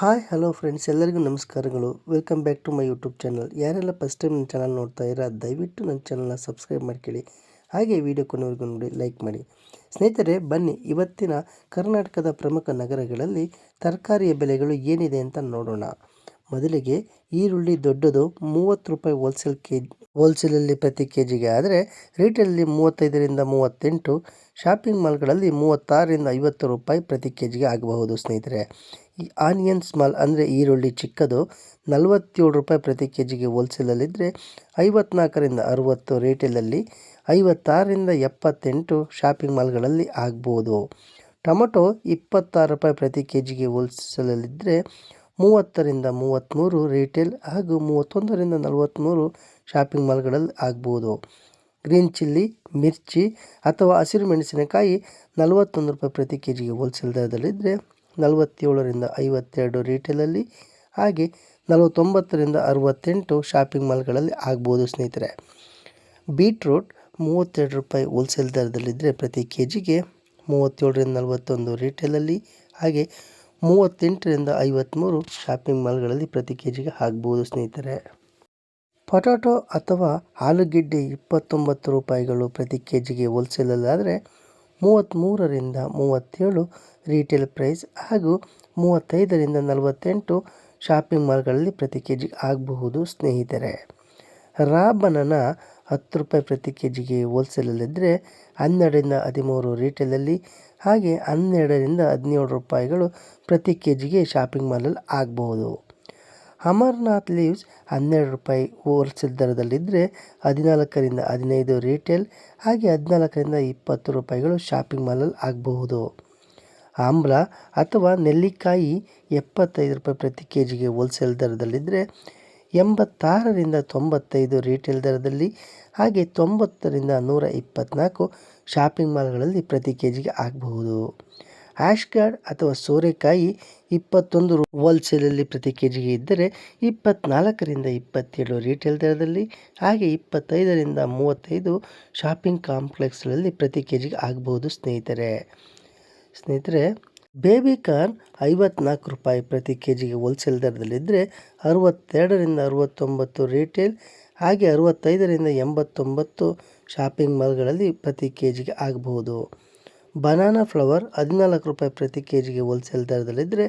Hi, hello friends, ಎಲ್ಲರಿಗೂ ನಮಸ್ಕಾರಗಳು. Welcome back to my YouTube channel. ಯಾರೆಲ್ಲ ಫಸ್ಟ್ ಟೈಮ್ ನನ್ನ ಚಾನಲ್ ನೋಡ್ತಾ ಇರೋ ದಯವಿಟ್ಟು ನನ್ನ ಚಾನಲ್ನ ಸಬ್ಸ್ಕ್ರೈಬ್ ಮಾಡ್ಕೊಳ್ಳಿ. ಹಾಗೆ ವಿಡಿಯೋ ಕೊನೆವರೆಗೂ ನೋಡಿ, ಲೈಕ್ ಮಾಡಿ. ಸ್ನೇಹಿತರೆ, ಬನ್ನಿ, ಇವತ್ತಿನ ಕರ್ನಾಟಕದ ಪ್ರಮುಖ ನಗರಗಳಲ್ಲಿ ತರಕಾರಿಯ ಬೆಲೆಗಳು ಏನಿದೆ ಅಂತ ನೋಡೋಣ. ಮೊದಲಿಗೆ ಈರುಳ್ಳಿ ದೊಡ್ಡದು ಮೂವತ್ತು ರೂಪಾಯಿ ಹೋಲ್ಸೇಲ್ ಕೆ ಹೋಲ್ಸೇಲಲ್ಲಿ ಪ್ರತಿ ಕೆ ಜಿಗೆ ಆದರೆ ರೀಟೇಲಲ್ಲಿ ಮೂವತ್ತೈದರಿಂದ ಮೂವತ್ತೆಂಟು, ಶಾಪಿಂಗ್ ಮಾಲ್ಗಳಲ್ಲಿ ಮೂವತ್ತಾರರಿಂದ ಐವತ್ತು ರೂಪಾಯಿ ಪ್ರತಿ ಕೆ ಜಿಗೆ ಆಗಬಹುದು ಸ್ನೇಹಿತರೆ. ಈ ಆನಿಯನ್ ಸ್ಮಾಲ್ ಅಂದರೆ ಈರುಳ್ಳಿ ಚಿಕ್ಕದು, ನಲವತ್ತೇಳು ರೂಪಾಯಿ ಪ್ರತಿ ಕೆ ಜಿಗೆ ಹೋಲ್ಸೇಲಲ್ಲಿದ್ದರೆ ಐವತ್ನಾಲ್ಕರಿಂದ ಅರುವತ್ತು, ರಿಟೇಲಲ್ಲಿ ಐವತ್ತಾರರಿಂದ ಎಪ್ಪತ್ತೆಂಟು ಶಾಪಿಂಗ್ ಮಾಲ್ಗಳಲ್ಲಿ ಆಗ್ಬೋದು. ಟೊಮೊಟೊ ಇಪ್ಪತ್ತಾರು ರೂಪಾಯಿ ಪ್ರತಿ ಕೆ ಜಿಗೆ ಹೋಲ್ಸೇಲಲ್ಲಿದ್ದರೆ ಮೂವತ್ತರಿಂದ ಮೂವತ್ತ್ಮೂರು ರಿಟೇಲ್ ಹಾಗೂ ಮೂವತ್ತೊಂದರಿಂದ ನಲವತ್ತ್ಮೂರು ಶಾಪಿಂಗ್ ಮಾಲ್ಗಳಲ್ಲಿ ಆಗ್ಬೋದು. ಗ್ರೀನ್ ಚಿಲ್ಲಿ, ಮಿರ್ಚಿ ಅಥವಾ ಹಸಿರು ಮೆಣಸಿನಕಾಯಿ ನಲವತ್ತೊಂದು ರೂಪಾಯಿ ಪ್ರತಿ ಕೆ ಜಿಗೆ ಹೋಲ್ಸೇಲ್ ದರದಲ್ಲಿದ್ದರೆ ನಲವತ್ತೇಳರಿಂದ ಐವತ್ತೆರಡು ರೀಟೇಲಲ್ಲಿ ಹಾಗೆ ನಲವತ್ತೊಂಬತ್ತರಿಂದ ಅರವತ್ತೆಂಟು ಶಾಪಿಂಗ್ ಮಾಲ್ಗಳಲ್ಲಿ ಆಗ್ಬೋದು ಸ್ನೇಹಿತರೆ. ಬೀಟ್ರೂಟ್ ಮೂವತ್ತೆರಡು ರೂಪಾಯಿ ಹೋಲ್ಸೇಲ್ ದರದಲ್ಲಿದ್ದರೆ ಪ್ರತಿ ಕೆ ಜಿಗೆ ಮೂವತ್ತೇಳರಿಂದ ನಲವತ್ತೊಂದು ರೀಟೇಲಲ್ಲಿ ಹಾಗೆ ಮೂವತ್ತೆಂಟರಿಂದ ಐವತ್ತ್ಮೂರು ಶಾಪಿಂಗ್ ಮಾಲ್ಗಳಲ್ಲಿ ಪ್ರತಿ ಕೆ ಜಿಗೆ ಆಗ್ಬೋದು ಸ್ನೇಹಿತರೆ. ಪೊಟ್ಯಾಟೊ ಅಥವಾ ಆಲೂಗೆಡ್ಡೆ ಇಪ್ಪತ್ತೊಂಬತ್ತು ರೂಪಾಯಿಗಳು ಪ್ರತಿ ಕೆ ಜಿಗೆ ಹೋಲ್ಸೇಲಲ್ಲಾದರೆ ಮೂವತ್ತ್ಮೂರರಿಂದ ಮೂವತ್ತೇಳು ರಿಟೇಲ್ ಪ್ರೈಸ್ ಹಾಗೂ ಮೂವತ್ತೈದರಿಂದ ನಲವತ್ತೆಂಟು ಶಾಪಿಂಗ್ ಮಾಲ್ಗಳಲ್ಲಿ ಪ್ರತಿ ಕೆ ಜಿಗೆ ಆಗಬಹುದು ಸ್ನೇಹಿತರೆ. ರಾ ಬನಾನ ಹತ್ತು ರೂಪಾಯಿ ಪ್ರತಿ ಕೆ ಜಿಗೆ ಹೋಲ್ಸೇಲಲ್ಲಿದ್ದರೆ ಹನ್ನೆರಡರಿಂದ ಹದಿಮೂರು ರಿಟೇಲಲ್ಲಿ ಹಾಗೆ ಹನ್ನೆರಡರಿಂದ ಹದಿನೇಳು ರೂಪಾಯಿಗಳು ಪ್ರತಿ ಕೆ ಜಿಗೆ ಶಾಪಿಂಗ್ ಮಾಲಲ್ಲಿ ಆಗಬಹುದು. ಅಮರ್ನಾಥ್ ಲೀವ್ಸ್ ಹನ್ನೆರಡು ರೂಪಾಯಿ ಹೋಲ್ಸೇಲ್ ದರದಲ್ಲಿದ್ದರೆ ಹದಿನಾಲ್ಕರಿಂದ ಹದಿನೈದು ರಿಟೇಲ್, ಹಾಗೆ ಹದಿನಾಲ್ಕರಿಂದ ಇಪ್ಪತ್ತು ರೂಪಾಯಿಗಳು ಶಾಪಿಂಗ್ ಮಾಲಲ್ಲಿ ಆಗಬಹುದು. ಆಮ್ಲ ಅಥವಾ ನೆಲ್ಲಿಕಾಯಿ ಎಪ್ಪತ್ತೈದು ರೂಪಾಯಿ ಪ್ರತಿ ಕೆ ಜಿಗೆ ಹೋಲ್ಸೇಲ್ ದರದಲ್ಲಿದ್ದರೆ ಎಂಬತ್ತಾರರಿಂದ ತೊಂಬತ್ತೈದು ರಿಟೇಲ್ ದರದಲ್ಲಿ, ಹಾಗೆ ತೊಂಬತ್ತರಿಂದ ನೂರ ಇಪ್ಪತ್ತ್ನಾಲ್ಕು ಶಾಪಿಂಗ್ ಮಾಲ್ಗಳಲ್ಲಿ ಪ್ರತಿ ಕೆ ಜಿಗೆ ಆಗಬಹುದು. ಆ್ಯಶ್ ಗಾರ್ಡ್ ಅಥವಾ ಸೋರೆಕಾಯಿ ಇಪ್ಪತ್ತೊಂದು ರು ಹೋಲ್ಸೇಲಲ್ಲಿ ಪ್ರತಿ ಕೆ ಜಿಗೆ ಇದ್ದರೆ ಇಪ್ಪತ್ತ್ನಾಲ್ಕರಿಂದ ಇಪ್ಪತ್ತೇಳು ರಿಟೇಲ್ ದರದಲ್ಲಿ, ಹಾಗೆ ಇಪ್ಪತ್ತೈದರಿಂದ ಮೂವತ್ತೈದು ಶಾಪಿಂಗ್ ಕಾಂಪ್ಲೆಕ್ಸ್ಗಳಲ್ಲಿ ಪ್ರತಿ ಕೆ ಜಿಗೆ ಆಗಬಹುದು ಸ್ನೇಹಿತರೆ. ಸ್ನೇಹಿತರೆ ಬೇಬಿ ಕಾರ್ನ್ ಐವತ್ನಾಲ್ಕು ರೂಪಾಯಿ ಪ್ರತಿ ಕೆ ಜಿಗೆ ಹೋಲ್ಸೇಲ್ ದರದಲ್ಲಿದ್ದರೆ ಅರವತ್ತೆರಡರಿಂದ ಅರವತ್ತೊಂಬತ್ತು ರಿಟೇಲ್ ಹಾಗೆ ಅರವತ್ತೈದರಿಂದ ಎಂಬತ್ತೊಂಬತ್ತು ಶಾಪಿಂಗ್ ಮಾಲ್ಗಳಲ್ಲಿ ಪ್ರತಿ ಕೆ ಜಿಗೆ ಆಗಬಹುದು ಬನಾನಾ ಫ್ಲವರ್ ಹದಿನಾಲ್ಕು ರೂಪಾಯಿ ಪ್ರತಿ ಕೆ ಜಿಗೆ ಹೋಲ್ಸೇಲ್ ದರದಲ್ಲಿದ್ದರೆ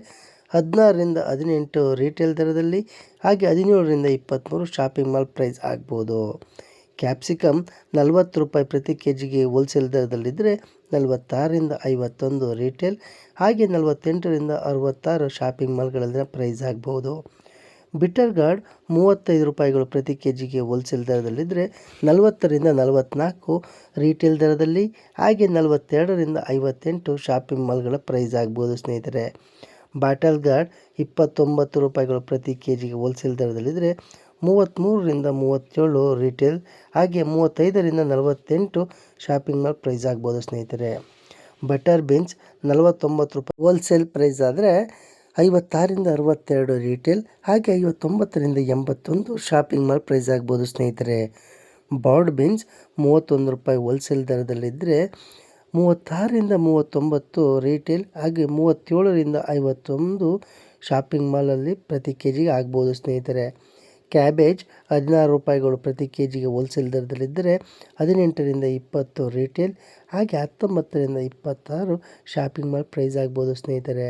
ಹದಿನಾರರಿಂದ ಹದಿನೆಂಟು ರಿಟೇಲ್ ದರದಲ್ಲಿ, ಹಾಗೆ ಹದಿನೇಳರಿಂದ ಇಪ್ಪತ್ತ್ಮೂರು ಶಾಪಿಂಗ್ ಮಾಲ್ ಪ್ರೈಸ್ ಆಗ್ಬೋದು. ಕ್ಯಾಪ್ಸಿಕಮ್ ನಲವತ್ತು ರೂಪಾಯಿ ಪ್ರತಿ ಕೆ ಜಿಗೆ ಹೋಲ್ಸೇಲ್ ದರದಲ್ಲಿದ್ದರೆ ನಲವತ್ತಾರರಿಂದ ಐವತ್ತೊಂದು ರಿಟೇಲ್ ಹಾಗೆ ನಲವತ್ತೆಂಟರಿಂದ ಅರವತ್ತಾರು ಶಾಪಿಂಗ್ ಮಾಲ್ಗಳಲ್ಲಿನ ಪ್ರೈಸ್ ಆಗ್ಬೋದು. ಬಿಟರ್ ಗಾರ್ಡ್ ಮೂವತ್ತೈದು ರೂಪಾಯಿಗಳು ಪ್ರತಿ ಕೆ ಜಿಗೆ ಹೋಲ್ಸೇಲ್ ದರದಲ್ಲಿದ್ದರೆ ನಲವತ್ತರಿಂದ ನಲವತ್ತ್ನಾಲ್ಕು ರೀಟೇಲ್ ದರದಲ್ಲಿ, ಹಾಗೆ ನಲವತ್ತೆರಡರಿಂದ ಐವತ್ತೆಂಟು ಶಾಪಿಂಗ್ ಮಾಲ್ಗಳ ಪ್ರೈಸ್ ಆಗ್ಬೋದು ಸ್ನೇಹಿತರೆ. ಬಾಟಲ್ ಗಾರ್ಡ್ ಇಪ್ಪತ್ತೊಂಬತ್ತು ರೂಪಾಯಿಗಳು ಪ್ರತಿ ಕೆ ಜಿಗೆ ಹೋಲ್ಸೇಲ್ ದರದಲ್ಲಿದ್ದರೆ ಮೂವತ್ತ್ಮೂರರಿಂದ ಮೂವತ್ತೇಳು ರಿಟೇಲ್, ಹಾಗೆ ಮೂವತ್ತೈದರಿಂದ ನಲವತ್ತೆಂಟು ಶಾಪಿಂಗ್ ಮಾಲ್ ಪ್ರೈಸ್ ಆಗ್ಬೋದು ಸ್ನೇಹಿತರೆ. ಬಟರ್ ಬೀನ್ಸ್ ನಲವತ್ತೊಂಬತ್ತು ರೂಪಾಯಿ ಹೋಲ್ಸೇಲ್ ಪ್ರೈಸ್ ಆದರೆ ಐವತ್ತಾರರಿಂದ ಅರವತ್ತೆರಡು ರಿಟೇಲ್ ಹಾಗೆ ಐವತ್ತೊಂಬತ್ತರಿಂದ ಎಂಬತ್ತೊಂದು ಶಾಪಿಂಗ್ ಮಾಲ್ ಪ್ರೈಸ್ ಆಗ್ಬೋದು ಸ್ನೇಹಿತರೆ. ಬಾರ್ಡ್ ಬೀನ್ಸ್ ಮೂವತ್ತೊಂದು ರೂಪಾಯಿ ಹೋಲ್ಸೇಲ್ ದರದಲ್ಲಿದ್ದರೆ ಮೂವತ್ತಾರರಿಂದ ಮೂವತ್ತೊಂಬತ್ತು ರಿಟೇಲ್ ಹಾಗೆ ಮೂವತ್ತೇಳರಿಂದ ಐವತ್ತೊಂದು ಶಾಪಿಂಗ್ ಮಾಲಲ್ಲಿ ಪ್ರತಿ ಕೆ ಜಿಗೆ ಆಗ್ಬೋದು ಸ್ನೇಹಿತರೆ. ಕ್ಯಾಬೇಜ್ ಹದಿನಾರು ರೂಪಾಯಿಗಳು ಪ್ರತಿ ಕೆ ಜಿಗೆ ಹೋಲ್ಸೇಲ್ ದರದಲ್ಲಿದ್ದರೆ ಹದಿನೆಂಟರಿಂದ ಇಪ್ಪತ್ತು ರಿಟೇಲ್ ಹಾಗೆ ಹತ್ತೊಂಬತ್ತರಿಂದ ಇಪ್ಪತ್ತಾರು ಶಾಪಿಂಗ್ ಮಾಲ್ ಪ್ರೈಸ್ ಆಗ್ಬೋದು ಸ್ನೇಹಿತರೆ.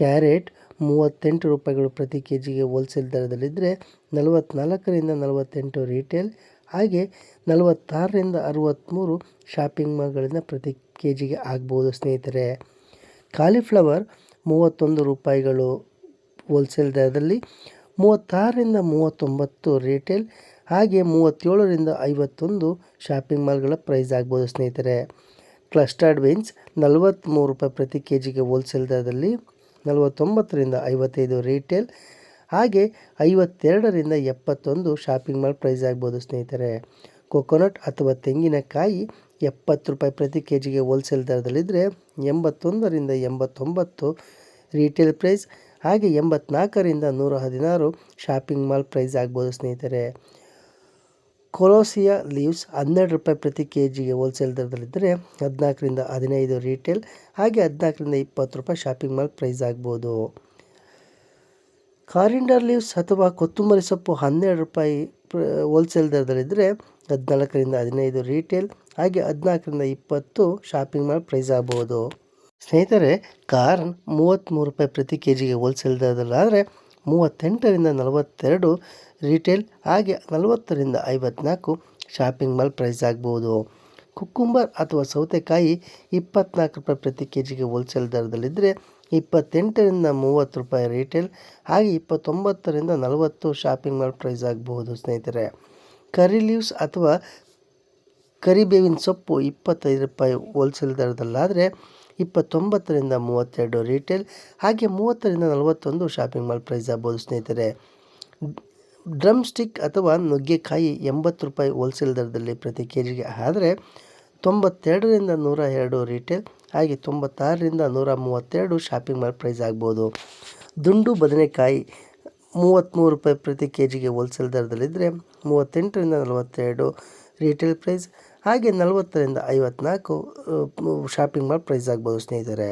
ಕ್ಯಾರೆಟ್ ಮೂವತ್ತೆಂಟು ರೂಪಾಯಿಗಳು ಪ್ರತಿ ಕೆ ಜಿಗೆ ಹೋಲ್ಸೇಲ್ ದರದಲ್ಲಿದ್ದರೆ ನಲವತ್ತ್ನಾಲ್ಕರಿಂದ ನಲವತ್ತೆಂಟು ರಿಟೇಲ್ ಹಾಗೆ ನಲವತ್ತಾರರಿಂದ ಅರುವತ್ತ್ಮೂರು ಶಾಪಿಂಗ್ ಮಾಲ್ಗಳಿಂದ ಪ್ರತಿ ಕೆ ಜಿಗೆ ಆಗ್ಬೋದು ಸ್ನೇಹಿತರೆ. ಕಾಲಿಫ್ಲವರ್ ಮೂವತ್ತೊಂದು ರೂಪಾಯಿಗಳು ಹೋಲ್ಸೇಲ್ ದರದಲ್ಲಿ, ಮೂವತ್ತಾರರಿಂದ ಮೂವತ್ತೊಂಬತ್ತು ರಿಟೇಲ್ ಹಾಗೆ ಮೂವತ್ತೇಳರಿಂದ ಐವತ್ತೊಂದು ಶಾಪಿಂಗ್ ಮಾಲ್ಗಳ ಪ್ರೈಸ್ ಆಗ್ಬೋದು ಸ್ನೇಹಿತರೆ. ಕ್ಲಸ್ಟರ್ಡ್ ಬೀನ್ಸ್ ನಲವತ್ತ್ಮೂರು ರೂಪಾಯಿ ಪ್ರತಿ ಕೆ ಜಿಗೆ ಹೋಲ್ಸೇಲ್ ದರದಲ್ಲಿ ನಲವತ್ತೊಂಬತ್ತರಿಂದ ಐವತ್ತೈದು ರಿಟೇಲ್ ಹಾಗೆ ಐವತ್ತೆರಡರಿಂದ ಎಪ್ಪತ್ತೊಂದು ಶಾಪಿಂಗ್ ಮಾಲ್ ಪ್ರೈಸ್ ಆಗ್ಬೋದು ಸ್ನೇಹಿತರೆ. ಕೊಕೊನಟ್ ಅಥವಾ ತೆಂಗಿನಕಾಯಿ ಎಪ್ಪತ್ತು ರೂಪಾಯಿ ಪ್ರತಿ ಕೆ ಜಿಗೆ ಹೋಲ್ಸೇಲ್ ದರದಲ್ಲಿದ್ದರೆ ಎಂಬತ್ತೊಂದರಿಂದ ಎಂಬತ್ತೊಂಬತ್ತು ರಿಟೇಲ್ ಪ್ರೈಸ್ ಹಾಗೆ ಎಂಬತ್ನಾಲ್ಕರಿಂದ ನೂರ ಹದಿನಾರು ಶಾಪಿಂಗ್ ಮಾಲ್ ಪ್ರೈಸ್ ಆಗ್ಬೋದು ಸ್ನೇಹಿತರೆ. ಕೊಲೋಸಿಯಾ ಲೀವ್ಸ್ ಹನ್ನೆರಡು ರೂಪಾಯಿ ಪ್ರತಿ ಕೆ ಜಿಗೆ ಹೋಲ್ಸೇಲ್ ದರದಲ್ಲಿದ್ದರೆ ಹದಿನಾಲ್ಕರಿಂದ ಹದಿನೈದು ರಿಟೇಲ್ ಹಾಗೆ ಹದಿನಾಲ್ಕರಿಂದ ಇಪ್ಪತ್ತು ರೂಪಾಯಿ ಶಾಪಿಂಗ್ ಮಾಲ್ ಪ್ರೈಸ್ ಆಗ್ಬೋದು. ಕಾರಿಂಡರ್ ಲೀವ್ಸ್ ಅಥವಾ ಕೊತ್ತಂಬರಿ ಸೊಪ್ಪು ಹನ್ನೆರಡು ರೂಪಾಯಿ ಹೋಲ್ಸೇಲ್ ದರದಲ್ಲಿದ್ದರೆ ಹದಿನಾಲ್ಕರಿಂದ ಹದಿನೈದು ರೀಟೇಲ್ ಹಾಗೆ ಹದಿನಾಲ್ಕರಿಂದ ಇಪ್ಪತ್ತು ಶಾಪಿಂಗ್ ಮಾಲ್ ಪ್ರೈಸ್ ಆಗ್ಬೋದು. ಸ್ನೇಹಿತರೆ, ಕಾರ್ನ್ ಮೂವತ್ತ್ಮೂರು ರೂಪಾಯಿ ಪ್ರತಿ ಕೆ ಜಿಗೆ ಹೋಲ್ಸೇಲ್ ದರದಲ್ಲಾದರೆ ಮೂವತ್ತೆಂಟರಿಂದ ನಲವತ್ತೆರಡು ರಿಟೇಲ್ ಹಾಗೆ ನಲವತ್ತರಿಂದ ಐವತ್ನಾಲ್ಕು ಶಾಪಿಂಗ್ ಮಾಲ್ ಪ್ರೈಸ್ ಆಗ್ಬೋದು. ಕುಕ್ಕುಂಬರ್ ಅಥವಾ ಸೌತೆಕಾಯಿ ಇಪ್ಪತ್ನಾಲ್ಕು ರೂಪಾಯಿ ಪ್ರತಿ ಕೆ ಜಿಗೆ ಹೋಲ್ಸೇಲ್ ದರದಲ್ಲಿದ್ದರೆ ಇಪ್ಪತ್ತೆಂಟರಿಂದ ಮೂವತ್ತು ರೂಪಾಯಿ ರಿಟೇಲ್ ಹಾಗೆ ಇಪ್ಪತ್ತೊಂಬತ್ತರಿಂದ ನಲವತ್ತು ಶಾಪಿಂಗ್ ಮಾಲ್ ಪ್ರೈಸ್ ಆಗಬಹುದು ಸ್ನೇಹಿತರೆ. ಕರಿ ಲೀವ್ಸ್ ಅಥವಾ ಕರಿಬೇವಿನ ಸೊಪ್ಪು ಇಪ್ಪತ್ತೈದು ರೂಪಾಯಿ ಹೋಲ್ಸೇಲ್ ದರದಲ್ಲಾದರೆ ಇಪ್ಪತ್ತೊಂಬತ್ತರಿಂದ ಮೂವತ್ತೆರಡು ರೀಟೇಲ್ ಹಾಗೆ ಮೂವತ್ತರಿಂದ ನಲವತ್ತೊಂದು ಶಾಪಿಂಗ್ ಮಾಲ್ ಪ್ರೈಸ್ ಆಗ್ಬೋದು ಸ್ನೇಹಿತರೆ. ಡ್ರಮ್ ಸ್ಟಿಕ್ ಅಥವಾ ನುಗ್ಗೆಕಾಯಿ ಎಂಬತ್ತು ರೂಪಾಯಿ ಹೋಲ್ಸೇಲ್ ದರದಲ್ಲಿ ಪ್ರತಿ ಕೆ ಜಿಗೆ ಆದರೆ ತೊಂಬತ್ತೆರಡರಿಂದ ನೂರ ಎರಡು ರೀಟೇಲ್ ಹಾಗೆ ತೊಂಬತ್ತಾರರಿಂದ ನೂರ ಮೂವತ್ತೆರಡು ಶಾಪಿಂಗ್ ಮಾಲ್ ಪ್ರೈಸ್ ಆಗ್ಬೋದು. ದುಂಡು ಬದನೆಕಾಯಿ ಮೂವತ್ತ್ಮೂರು ರೂಪಾಯಿ ಪ್ರತಿ ಕೆ ಜಿಗೆ ಹೋಲ್ಸೇಲ್ ದರದಲ್ಲಿದ್ದರೆ ಮೂವತ್ತೆಂಟರಿಂದ ನಲವತ್ತೆರಡು ರೀಟೇಲ್ ಪ್ರೈಸ್ ಹಾಗೆ ನಲವತ್ತರಿಂದ ಐವತ್ನಾಲ್ಕು ಶಾಪಿಂಗ್ ಮಾಲ್ ಪ್ರೈಸ್ ಆಗ್ಬೋದು ಸ್ನೇಹಿತರೆ.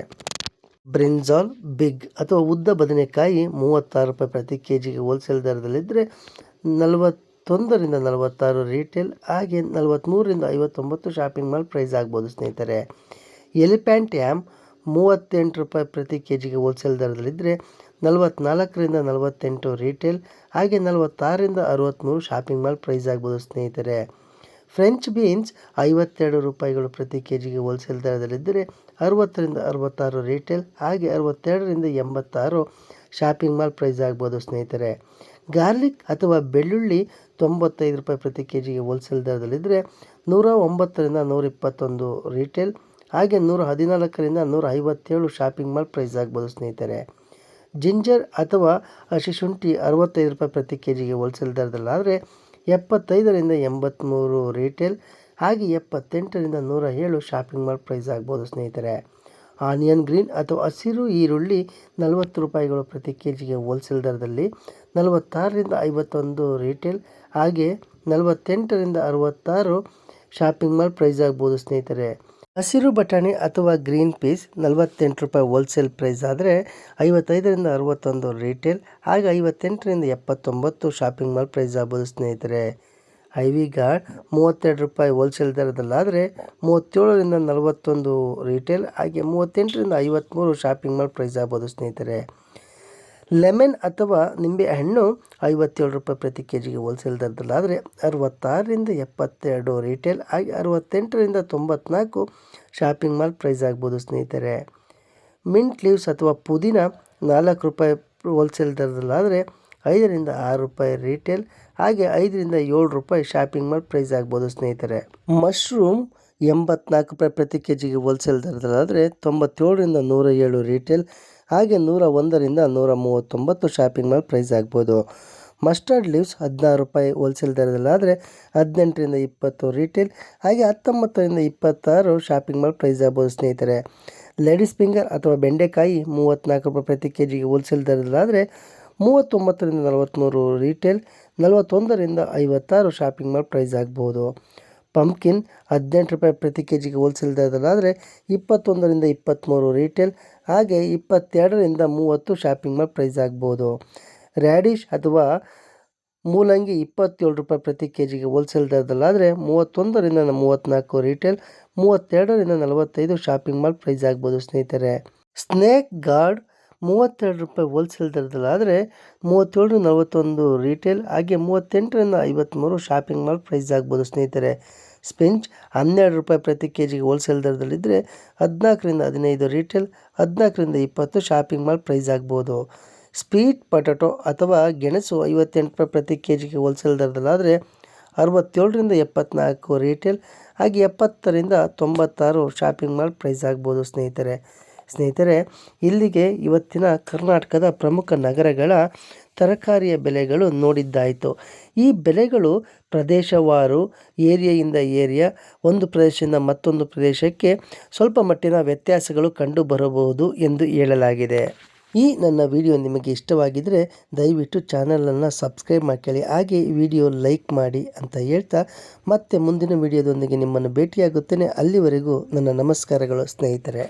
ಬ್ರಿಂಜಾಲ್ ಬಿಗ್ ಅಥವಾ ಉದ್ದ ಬದನೆಕಾಯಿ ಮೂವತ್ತಾರು ರೂಪಾಯಿ ಪ್ರತಿ ಕೆ ಜಿಗೆ ಹೋಲ್ಸೇಲ್ ದರದಲ್ಲಿದ್ದರೆ ನಲವತ್ತೊಂದರಿಂದ ನಲವತ್ತಾರು ರೀಟೇಲ್ ಹಾಗೆ ನಲವತ್ತ್ಮೂರರಿಂದ ಐವತ್ತೊಂಬತ್ತು ಶಾಪಿಂಗ್ ಮಾಲ್ ಪ್ರೈಸ್ ಆಗ್ಬೋದು ಸ್ನೇಹಿತರೆ. ಎಲಿಪ್ಯಾಂಟ್ ಆ್ಯಮ್ ಮೂವತ್ತೆಂಟು ರೂಪಾಯಿ ಪ್ರತಿ ಕೆ ಜಿಗೆ ಹೋಲ್ಸೇಲ್ ದರದಲ್ಲಿದ್ದರೆ ನಲವತ್ತ್ನಾಲ್ಕರಿಂದ ನಲವತ್ತೆಂಟು ರೀಟೇಲ್ ಹಾಗೆ ನಲವತ್ತಾರರಿಂದ ಅರವತ್ತ್ಮೂರು ಶಾಪಿಂಗ್ ಮಾಲ್ ಪ್ರೈಸ್ ಆಗ್ಬೋದು ಸ್ನೇಹಿತರೆ. ಫ್ರೆಂಚ್ ಬೀನ್ಸ್ ಐವತ್ತೆರಡು ರೂಪಾಯಿಗಳು ಪ್ರತಿ ಕೆ ಜಿಗೆ ಹೋಲ್ಸೇಲ್ ದರದಲ್ಲಿದ್ದರೆ ಅರವತ್ತರಿಂದ ಅರವತ್ತಾರು ರಿಟೇಲ್ ಹಾಗೆ ಅರವತ್ತೆರಡರಿಂದ ಎಂಬತ್ತಾರು ಶಾಪಿಂಗ್ ಮಾಲ್ ಪ್ರೈಸ್ ಆಗ್ಬೋದು ಸ್ನೇಹಿತರೆ. ಗಾರ್ಲಿಕ್ ಅಥವಾ ಬೆಳ್ಳುಳ್ಳಿ ತೊಂಬತ್ತೈದು ರೂಪಾಯಿ ಪ್ರತಿ ಕೆ ಜಿಗೆ ಹೋಲ್ಸೇಲ್ ದರದಲ್ಲಿದ್ದರೆ ನೂರ ಒಂಬತ್ತರಿಂದ ನೂರ ಇಪ್ಪತ್ತೊಂದು ರೀಟೇಲ್ ಹಾಗೆ ನೂರ ಹದಿನಾಲ್ಕರಿಂದ ನೂರ ಐವತ್ತೇಳು ಶಾಪಿಂಗ್ ಮಾಲ್ ಪ್ರೈಸ್ ಆಗ್ಬೋದು ಸ್ನೇಹಿತರೆ. ಜಿಂಜರ್ ಅಥವಾ ಹಸಿಶುಂಠಿ ಅರವತ್ತೈದು ರೂಪಾಯಿ ಪ್ರತಿ ಕೆ ಜಿಗೆ ಹೋಲ್ಸೇಲ್ ದರದಲ್ಲಾದರೆ ಎಪ್ಪತ್ತೈದರಿಂದ ಎಂಬತ್ತ್ಮೂರು ರೀಟೇಲ್ ಹಾಗೆ ಎಪ್ಪತ್ತೆಂಟರಿಂದ ನೂರ ಏಳು ಶಾಪಿಂಗ್ ಮಾಲ್ ಪ್ರೈಸ್ ಆಗ್ಬೋದು ಸ್ನೇಹಿತರೆ. ಆನಿಯನ್ ಗ್ರೀನ್ ಅಥವಾ ಹಸಿರು ಈರುಳ್ಳಿ ನಲವತ್ತು ರೂಪಾಯಿಗಳು ಪ್ರತಿ ಕೆ ಜಿಗೆ ಹೋಲ್ಸೇಲ್ ದರದಲ್ಲಿ ನಲವತ್ತಾರರಿಂದ ಐವತ್ತೊಂದು ರೀಟೇಲ್ ಹಾಗೆ ನಲವತ್ತೆಂಟರಿಂದ ಅರವತ್ತಾರು ಶಾಪಿಂಗ್ ಮಾಲ್ ಪ್ರೈಸ್ ಆಗ್ಬೋದು ಸ್ನೇಹಿತರೆ. ಹಸಿರು ಬಟಾಣಿ ಅಥವಾ ಗ್ರೀನ್ ಪೀಸ್ ನಲವತ್ತೆಂಟು ರೂಪಾಯಿ ಹೋಲ್ಸೇಲ್ ಪ್ರೈಸ್ ಆದರೆ ಐವತ್ತೈದರಿಂದ ಅರವತ್ತೊಂದು ರೀಟೇಲ್, ಹಾಗೆ ಐವತ್ತೆಂಟರಿಂದ ಎಪ್ಪತ್ತೊಂಬತ್ತು ಶಾಪಿಂಗ್ ಮಾಲ್ ಪ್ರೈಸ್ ಆಗ್ಬೋದು ಸ್ನೇಹಿತರೆ. ಐವಿ ಗಾರ್ಡ್ ಮೂವತ್ತೆರಡು ರೂಪಾಯಿ ಹೋಲ್ಸೇಲ್ ದರದಲ್ಲಾದರೆ ಮೂವತ್ತೇಳರಿಂದ ನಲವತ್ತೊಂದು ರೀಟೇಲ್, ಹಾಗೆ ಮೂವತ್ತೆಂಟರಿಂದ ಐವತ್ತ್ಮೂರು ಶಾಪಿಂಗ್ ಮಾಲ್ ಪ್ರೈಸ್ ಆಗ್ಬೋದು ಸ್ನೇಹಿತರೆ. ಲೆಮನ್ ಅಥವಾ ನಿಂಬೆ ಹಣ್ಣು ಐವತ್ತೇಳು ರೂಪಾಯಿ ಪ್ರತಿ ಕೆ ಜಿಗೆ ಹೋಲ್ಸೇಲ್ ದರದಲ್ಲಾದರೆ ಅರವತ್ತಾರರಿಂದ ಎಪ್ಪತ್ತೆರಡು ರಿಟೇಲ್ ಆಗಿ ಅರವತ್ತೆಂಟರಿಂದ ತೊಂಬತ್ನಾಲ್ಕು ಶಾಪಿಂಗ್ ಮಾಲ್ ಪ್ರೈಸ್ ಆಗ್ಬೋದು ಸ್ನೇಹಿತರೆ. ಮಿಂಟ್ ಲೀವ್ಸ್ ಅಥವಾ ಪುದೀನ ನಾಲ್ಕು ರೂಪಾಯಿ ಹೋಲ್ಸೇಲ್ ದರದಲ್ಲಾದರೆ ಐದರಿಂದ ಆರು ರೂಪಾಯಿ ರಿಟೇಲ್ ಹಾಗೆ ಐದರಿಂದ ಏಳು ರೂಪಾಯಿ ಶಾಪಿಂಗ್ ಮಾಲ್ ಪ್ರೈಸ್ ಆಗ್ಬೋದು ಸ್ನೇಹಿತರೆ. ಮಶ್ರೂಮ್ ಎಂಬತ್ನಾಲ್ಕು ರೂಪಾಯಿ ಪ್ರತಿ ಕೆ ಜಿಗೆ ಹೋಲ್ಸೇಲ್ ದರದಲ್ಲಾದರೆ ತೊಂಬತ್ತೇಳರಿಂದ ನೂರ ಏಳು ರೀಟೇಲ್ ಹಾಗೆ ನೂರ ಒಂದರಿಂದ ನೂರ ಮೂವತ್ತೊಂಬತ್ತು ಶಾಪಿಂಗ್ ಮಾಲ್ ಪ್ರೈಸ್ ಆಗ್ಬೋದು. ಮಸ್ಟರ್ಡ್ ಲೀವ್ಸ್ ಹದಿನಾರು ರೂಪಾಯಿ ಹೋಲ್ಸೇಲ್ ದರದಲ್ಲಾದರೆ ಹದಿನೆಂಟರಿಂದ ಇಪ್ಪತ್ತು ರೀಟೇಲ್ ಹಾಗೆ ಹತ್ತೊಂಬತ್ತರಿಂದ ಇಪ್ಪತ್ತಾರು ಶಾಪಿಂಗ್ ಮಾಲ್ ಪ್ರೈಸ್ ಆಗ್ಬೋದು ಸ್ನೇಹಿತರೆ. ಲೇಡೀಸ್ ಫಿಂಗರ್ ಅಥವಾ ಬೆಂಡೆಕಾಯಿ ಮೂವತ್ತ್ನಾಲ್ಕು ರೂಪಾಯಿ ಪ್ರತಿ ಕೆ ಜಿಗೆ ಹೋಲ್ಸೇಲ್ ದರದಲ್ಲಾದರೆ ಮೂವತ್ತೊಂಬತ್ತರಿಂದ ನಲವತ್ತ್ಮೂರು ರೀಟೇಲ್ ನಲವತ್ತೊಂದರಿಂದ ಐವತ್ತಾರು ಶಾಪಿಂಗ್ ಮಾಲ್ ಪ್ರೈಸ್ ಆಗ್ಬೋದು. ಪಂಪ್ಕಿನ್ ಹದಿನೆಂಟು ರೂಪಾಯಿ ಪ್ರತಿ ಕೆ ಜಿಗೆ ಹೋಲ್ಸೇಲ್ ದರದಲ್ಲಾದರೆ ಇಪ್ಪತ್ತೊಂದರಿಂದ ಇಪ್ಪತ್ತ್ಮೂರು ರೀಟೇಲ್ ಹಾಗೆ ಇಪ್ಪತ್ತೆರಡರಿಂದ ಮೂವತ್ತು ಶಾಪಿಂಗ್ ಮಾಲ್ ಪ್ರೈಸ್ ಆಗ್ಬೋದು. ರ್ಯಾಡಿಶ್ ಅಥವಾ ಮೂಲಂಗಿ ಇಪ್ಪತ್ತೇಳು ರೂಪಾಯಿ ಪ್ರತಿ ಕೆ ಜಿಗೆ ಹೋಲ್ಸೇಲ್ ದರದಲ್ಲಾದರೆ ಮೂವತ್ತೊಂದರಿಂದ ಮೂವತ್ತ್ನಾಲ್ಕು ರೀಟೇಲ್ ಮೂವತ್ತೆರಡರಿಂದ ನಲವತ್ತೈದು ಶಾಪಿಂಗ್ ಮಾಲ್ ಪ್ರೈಸ್ ಆಗ್ಬೋದು ಸ್ನೇಹಿತರೆ. ಸ್ನೇಕ್ ಗಾರ್ಡ್ ಮೂವತ್ತೆರಡು ರೂಪಾಯಿ ಹೋಲ್ಸೇಲ್ ದರದಲ್ಲಾದರೆ ಮೂವತ್ತೇಳು ನಲವತ್ತೊಂದು ರೀಟೇಲ್ ಹಾಗೆ ಮೂವತ್ತೆಂಟರಿಂದ ಐವತ್ತ್ಮೂರು ಶಾಪಿಂಗ್ ಮಾಲ್ ಪ್ರೈಸ್ ಆಗ್ಬೋದು ಸ್ನೇಹಿತರೆ. ಸ್ಪಿಂಚ್ ಹನ್ನೆರಡು ರೂಪಾಯಿ ಪ್ರತಿ ಕೆ ಜಿಗೆ ಹೋಲ್ಸೇಲ್ ದರದಲ್ಲಿದ್ದರೆ ಹದಿನಾಲ್ಕರಿಂದ ಹದಿನೈದು ರೀಟೇಲ್ ಹದಿನಾಲ್ಕರಿಂದ ಇಪ್ಪತ್ತು ಶಾಪಿಂಗ್ ಮಾಲ್ ಪ್ರೈಸ್ ಆಗ್ಬೋದು. ಸ್ವೀಟ್ ಪೊಟಾಟೊ ಅಥವಾ ಗೆಣಸು ಐವತ್ತೆಂಟು ರೂಪಾಯಿ ಪ್ರತಿ ಕೆ ಜಿಗೆ ಹೋಲ್ಸೇಲ್ ದರದಲ್ಲಾದರೆ ಅರವತ್ತೇಳರಿಂದ ಎಪ್ಪತ್ನಾಲ್ಕು ರೀಟೇಲ್ ಹಾಗೆ ಎಪ್ಪತ್ತರಿಂದ ತೊಂಬತ್ತಾರು ಶಾಪಿಂಗ್ ಮಾಲ್ ಪ್ರೈಸ್ ಆಗ್ಬೋದು ಸ್ನೇಹಿತರೆ. ಸ್ನೇಹಿತರೆ, ಇಲ್ಲಿಗೆ ಇವತ್ತಿನ ಕರ್ನಾಟಕದ ಪ್ರಮುಖ ನಗರಗಳ ತರಕಾರಿಯ ಬೆಲೆಗಳು ನೋಡಿದ್ದಾಯಿತು. ಈ ಬೆಲೆಗಳು ಪ್ರದೇಶವಾರು ಏರಿಯಾಯಿಂದ ಏರಿಯಾ, ಒಂದು ಪ್ರದೇಶದಿಂದ ಮತ್ತೊಂದು ಪ್ರದೇಶಕ್ಕೆ ಸ್ವಲ್ಪ ಮಟ್ಟಿನ ವ್ಯತ್ಯಾಸಗಳು ಕಂಡು ಬರಬಹುದು ಎಂದು ಹೇಳಲಾಗಿದೆ. ಈ ನನ್ನ ವಿಡಿಯೋ ನಿಮಗೆ ಇಷ್ಟವಾಗಿದ್ದರೆ ದಯವಿಟ್ಟು ಚಾನಲನ್ನು ಸಬ್ಸ್ಕ್ರೈಬ್ ಮಾಡ್ಕೊಳ್ಳಿ. ಹಾಗೆ ವಿಡಿಯೋ ಲೈಕ್ ಮಾಡಿ ಅಂತ ಹೇಳ್ತಾ ಮತ್ತೆ ಮುಂದಿನ ವಿಡಿಯೋದೊಂದಿಗೆ ನಿಮ್ಮನ್ನು ಭೇಟಿಯಾಗುತ್ತೇನೆ. ಅಲ್ಲಿವರೆಗೂ ನನ್ನ ನಮಸ್ಕಾರಗಳು ಸ್ನೇಹಿತರೆ.